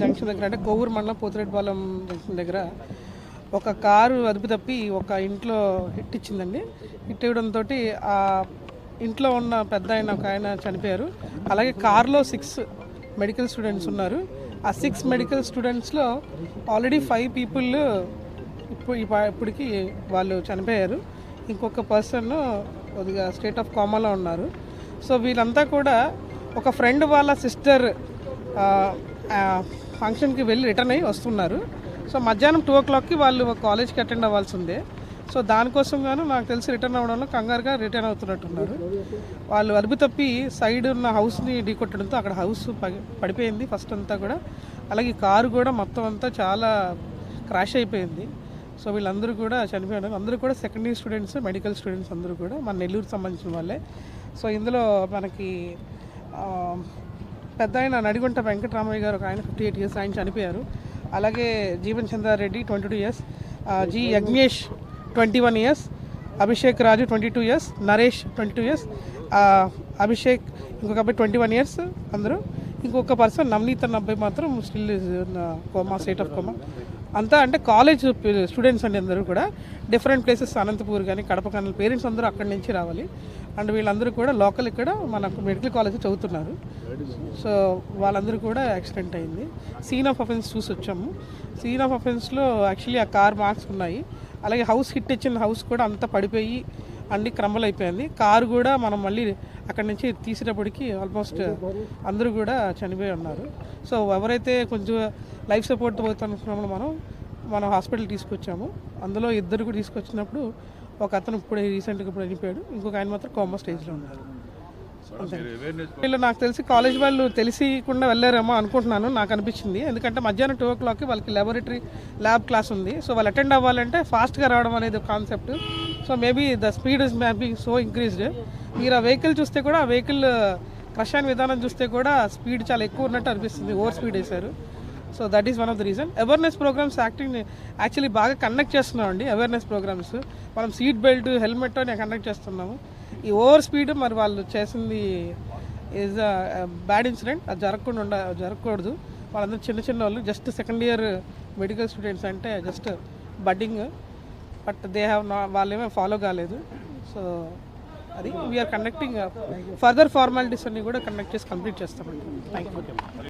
Junction దగ్గర అంటే కోవూరు మండలం పోతిరెడ్డిపాలెం జంక్షన్ దగ్గర ఒక కారు అదుపు తప్పి ఒక ఇంట్లో హిట్ ఇచ్చిందండి. హిట్ ఇవ్వడంతో ఆ ఇంట్లో ఉన్న పెద్ద ఆయన ఒక ఆయన చనిపోయారు. అలాగే కారులో సిక్స్ మెడికల్ స్టూడెంట్స్ ఉన్నారు. ఆ సిక్స్ మెడికల్ స్టూడెంట్స్లో ఆల్రెడీ ఫైవ్ పీపుల్ ఇప్పుడు ఇప్ప- ఇప్పటికి వాళ్ళు చనిపోయారు. ఇంకొక పర్సన్ కొద్దిగా స్టేట్ ఆఫ్ కామాలో ఉన్నారు. సో వీళ్ళంతా కూడా ఒక ఫ్రెండ్ వాళ్ళ సిస్టర్ ఫంక్షన్కి వెళ్ళి రిటర్న్ అయ్యి వస్తున్నారు. సో మధ్యాహ్నం టూ ఓ క్లాక్కి వాళ్ళు కాలేజ్కి అటెండ్ అవ్వాల్సి ఉంది. సో దానికోసం గాను నాకు తెలిసి రిటర్న్ అవ్వడంలో కంగారుగా రిటర్న్ అవుతున్నట్టున్నారు. వాళ్ళు అరుపు తప్పి సైడ్ ఉన్న హౌస్ని ఢీకొట్టడంతో అక్కడ హౌస్ పగి- పడిపోయింది ఫస్ట్ అంతా కూడా. అలాగే కారు కూడా మొత్తం అంతా చాలా క్రాష్ అయిపోయింది. సో వీళ్ళందరూ కూడా చనిపోయారు. అందరూ కూడా second year students medical students అందరూ కూడా మన నెల్లూరు సంబంధించిన వాళ్ళే. సో ఇందులో మనకి పెద్ద ఆయన నడిగుంట వెంకటరామయ్య గారు ఒక ఆయన ఫిఫ్టీ ఎయిట్ ఇయర్స్ ఆయన చనిపోయారు. అలాగే Jeevan Chandra Reddy twenty two years G Yagnesh twenty one years Abhishek Raju twenty two years Naresh twenty two years Abhishek ఇంకొక అబ్బాయి ట్వంటీ వన్ ఇయర్స్ అందరూ ఇంకొక పర్సన్ నవనీత్ అబ్బాయి మాత్రం still coma state of coma అంతా అంటే కాలేజ్ స్టూడెంట్స్ అండి అందరూ కూడా. డిఫరెంట్ ప్లేసెస్ అనంతపూర్ కానీ కడప కానీ పేరెంట్స్ అందరూ అక్కడి నుంచి రావాలి. అండ్ వీళ్ళందరూ కూడా లోకల్ ఇక్కడ మనకు మెడికల్ కాలేజ్ చదువుతున్నారు. సో వాళ్ళందరూ కూడా యాక్సిడెంట్ అయింది. సీన్ ఆఫ్ అఫెన్స్ చూసి వచ్చాము. సీన్ ఆఫ్ అఫెన్స్లో యాక్చువల్లీ ఆ కార్ మార్క్స్ ఉన్నాయి. అలాగే హౌస్ హిట్ ఇచ్చిన హౌస్ కూడా అంతా పడిపోయి అన్ని క్రమలు అయిపోయింది. కారు కూడా మనం మళ్ళీ అక్కడి నుంచి తీసేటప్పటికి ఆల్మోస్ట్ అందరూ కూడా చనిపోయి ఉన్నారు. సో ఎవరైతే కొంచెం లైఫ్ సపోర్ట్ పోతున్నప్పుడు మనం మనం హాస్పిటల్ తీసుకొచ్చాము. అందులో ఇద్దరు కూడా తీసుకొచ్చినప్పుడు ఒక అతను ఇప్పుడు రీసెంట్గా ఇప్పుడు చనిపోయాడు. ఇంకొక ఆయన మాత్రం కోమా స్టేజ్లో ఉన్నారు. వీళ్ళు నాకు తెలిసి కాలేజ్ వాళ్ళు తెలిసికుండా వెళ్ళారేమో అనుకుంటున్నాను. నాకు అనిపించింది. ఎందుకంటే మధ్యాహ్నం టూ ఓ క్లాక్కి వాళ్ళకి ల్యాబొరేటరీ ల్యాబ్ క్లాస్ ఉంది. సో వాళ్ళు అటెండ్ అవ్వాలంటే ఫాస్ట్గా రావడం అనేది concept so maybe the speed is maybe so increased మీరు ఆ వెహికల్ చూస్తే కూడా ఆ వెహికల్ క్రష్ అయిన విధానం చూస్తే కూడా స్పీడ్ చాలా ఎక్కువ ఉన్నట్టు అనిపిస్తుంది. ఓవర్ స్పీడ్ వేశారు. So that is one of the reason awareness programmes acting actually బాగా కండక్ట్ చేస్తున్నాం అండి అవేర్నెస్ ప్రోగ్రామ్స్ మనం సీట్ బెల్ట్ హెల్మెట్ అని కండక్ట్ చేస్తున్నాము. ఈ ఓవర్ స్పీడ్ మరి వాళ్ళు చేసింది ఈజ్ బ్యాడ్ ఇన్సిడెంట్ అది జరగకుండా ఉండ జరగకూడదు. వాళ్ళందరూ చిన్న చిన్న వాళ్ళు just second year medical students అంటే just budding but they have నా వాళ్ళేమో ఫాలో కాలేదు. సో అది వీఆర్ కండక్టింగ్ ఫర్దర్ ఫార్మాలిటీస్ అన్ని కూడా కండక్ట్ చేసి కంప్లీట్ చేస్తామండి. Thank you